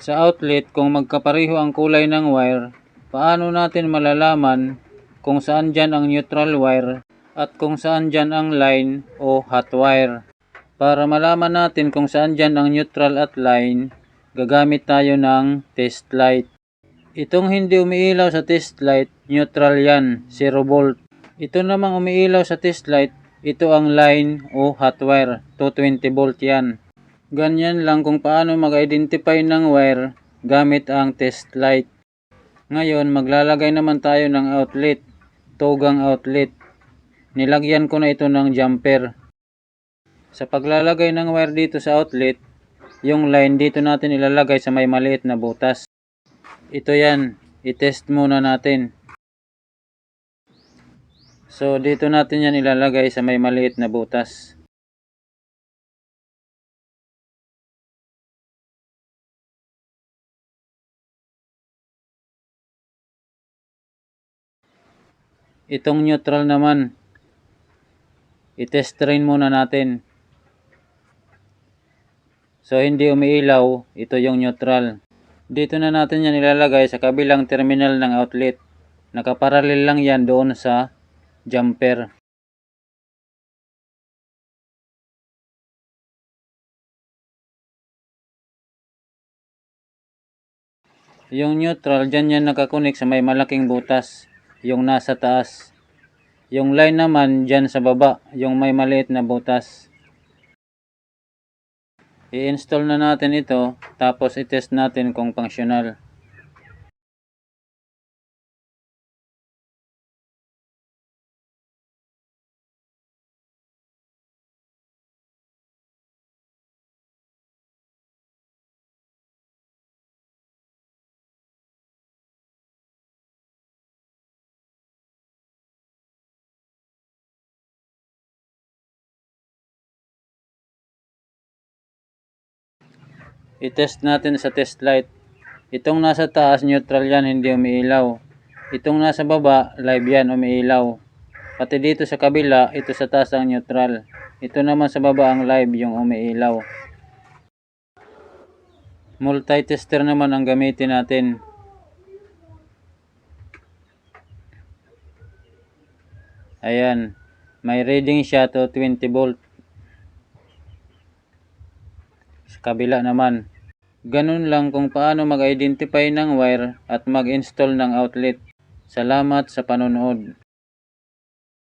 Sa outlet, kung magkapareho ang kulay ng wire, paano natin malalaman kung saan dyan ang neutral wire at kung saan dyan ang line o hot wire? Para malaman natin kung saan dyan ang neutral at line, gagamit tayo ng test light. Itong hindi umiilaw sa test light, neutral yan, 0 volt. Ito namang umiilaw sa test light, ito ang line o hot wire, 220 volt yan. Ganyan lang kung paano mag-identify ng wire gamit ang test light. Ngayon, maglalagay naman tayo ng outlet, tugang outlet. Nilagyan ko na ito ng jumper. Sa paglalagay ng wire dito sa outlet, yung line dito natin ilalagay sa may maliit na butas. Ito yan, itest muna natin. So, dito natin yan ilalagay sa may maliit na butas. Itong neutral naman, itest rin muna natin. So, hindi umiilaw, ito yung neutral. Dito na natin yan ilalagay sa kabilang terminal ng outlet. Nakaparallel lang yan doon sa jumper. Yung neutral, dyan yan nakakunik sa may malaking butas. Yung nasa taas. Yung line naman dyan sa baba, yung may maliit na butas. I-install na natin ito, tapos i-test natin kung functional. I-test natin sa test light. Itong nasa taas, neutral yan, hindi umiilaw. Itong nasa baba, live yan, umiilaw. Pati dito sa kabila, ito sa taas ang neutral. Ito naman sa baba ang live, yung umiilaw. Multi-tester naman ang gamitin natin. Ayan, may reading siya to 20 volt. Sa kabila naman. Ganun lang kung paano mag-identify ng wire at mag-install ng outlet. Salamat sa panonood.